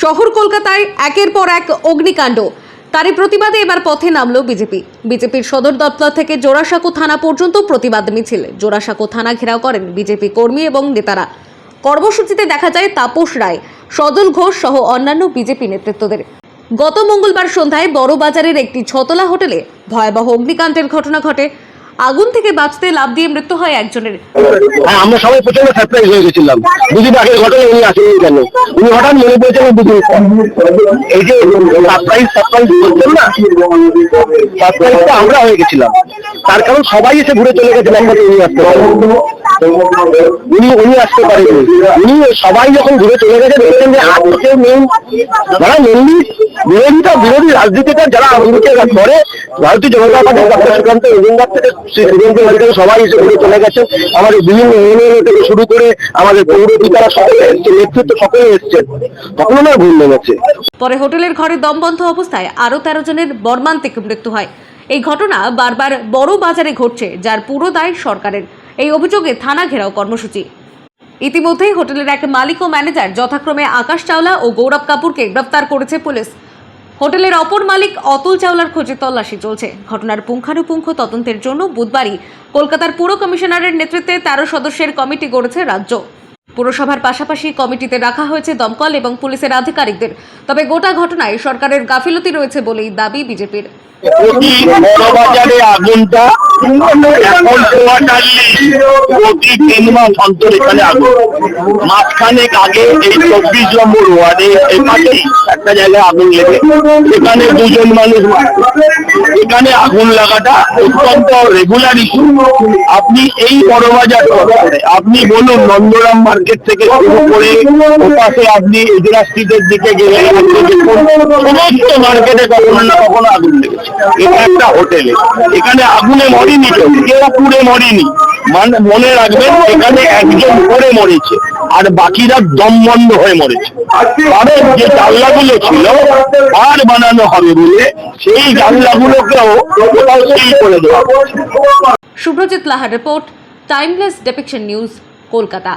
শহর কলকাতায় একের পর এক অগ্নিকাণ্ড। তারই প্রতিবাদে এবার পথে নামলো বিজেপি। বিজেপির সদর দপ্তর থেকে জোড়াসাঁকো থানা পর্যন্ত প্রতিবাদ মিছিল। জোড়াসাঁকো থানা ঘেরাও করেন বিজেপি কর্মী এবং নেতারা। কর্মসূচিতে দেখা যায় তাপস রায় সজল ঘোষ সহ অন্যান্য বিজেপি নেতৃত্বদের। গত মঙ্গলবার সন্ধ্যায় বড় বাজারের একটি ছতলা হোটেলে ভয়াবহ অগ্নিকাণ্ডের ঘটনা ঘটে। আগুন থেকে বাঁচতে লাভ দিয়ে মৃত্যু হয় একজনের। হ্যাঁ আমরা সবাই প্রচণ্ড সারপ্রাইজ হয়ে গেছিলাম। বুঝি বাকি ঘটনা উনি আসেনি কেন? উনি হঠাৎ মনে পড়েছেন বুঝি এই যে সারপ্রাইজ সারপ্রাইজ করতেন না? সারপ্রাইজটা আমরা হয়ে গেছিলাম। তার কারণ সবাই এসে ঘুরে চলে গেছিলাম উনি আসতে। উনি উনি আসতে উনি সবাই যখন ঘুরে চলে গেছে, দেখলেন যে যারা মেনলি বিরোধী যারা আন্দোলনকে করে ভারতীয় জনতা ডক্টর সুকান্ত থেকে সবাই এসে ঘুরে চলে গেছেন। আমাদের বিভিন্ন ইউনিয়ন থেকে শুরু করে আমাদের পৌর বিকারা সকলে এসছে, নেতৃত্ব সকলে এসছেন তখন আমার ভুল নেমেছে পরে হোটেলের ঘরে দমবন্ধ অবস্থায় আরও তেরো জনের মর্মান্তিক মৃত্যু হয়। এই ঘটনা বারবার বড় বাজারে ঘটছে, যার পুরো দায় সরকারের। এই অভিযোগে থানা ঘেরাও কর্মসূচি। ইতিমধ্যেই হোটেলের এক মালিক ও ম্যানেজার যথাক্রমে আকাশ চাওলা ও গৌরব কাপুরকে গ্রেফতার করেছে পুলিশ। হোটেলের অপর মালিক অতুল চাওলার খোঁজে তল্লাশি চলছে। ঘটনার পুঙ্খানুপুঙ্খ তদন্তের জন্য বুধবারই কলকাতার পুর কমিশনারের নেতৃত্বে তেরো সদস্যের কমিটি গড়েছে রাজ্য। পুরসভার পাশাপাশি কমিটিতে রাখা হয়েছে দমকল এবং পুলিশের আধিকারিকদের। তবে গোটা ঘটনায় সরকারের গাফিলতি রয়েছে বলেই দাবি বিজেপির। এখন আগুন দুজন মানুষ এখানে আগুন লাগাটা অত্যন্ত রেগুলার ইস্যু আপনি এই বড়বাজার চত্বরে আপনি বলুন নন্দরাম মার্কেট থেকে শুরু করে ওপাশে আপনি ইজরাস্ট্রিটের দিকে গেলে সমস্ত মার্কেটে কখনো না কখনো আগুন লেগেছে এটা একটা হোটেলে এখানে আগুনে মরেনি কেউ পুড়ে মরেনি। মানে মনে রাখবেন, এখানে একজন পড়ে মরেছে, আর বাকিরা দম বন্ধ হয়ে মরেছে। কারণ যে জানলাগুলো ছিল আর বানানো হবে বলে সেই জানলাগুলোকেও কোথাও সেই করে দেওয়া সুব্রজিৎ লাহার report timeless depiction news Kolkata.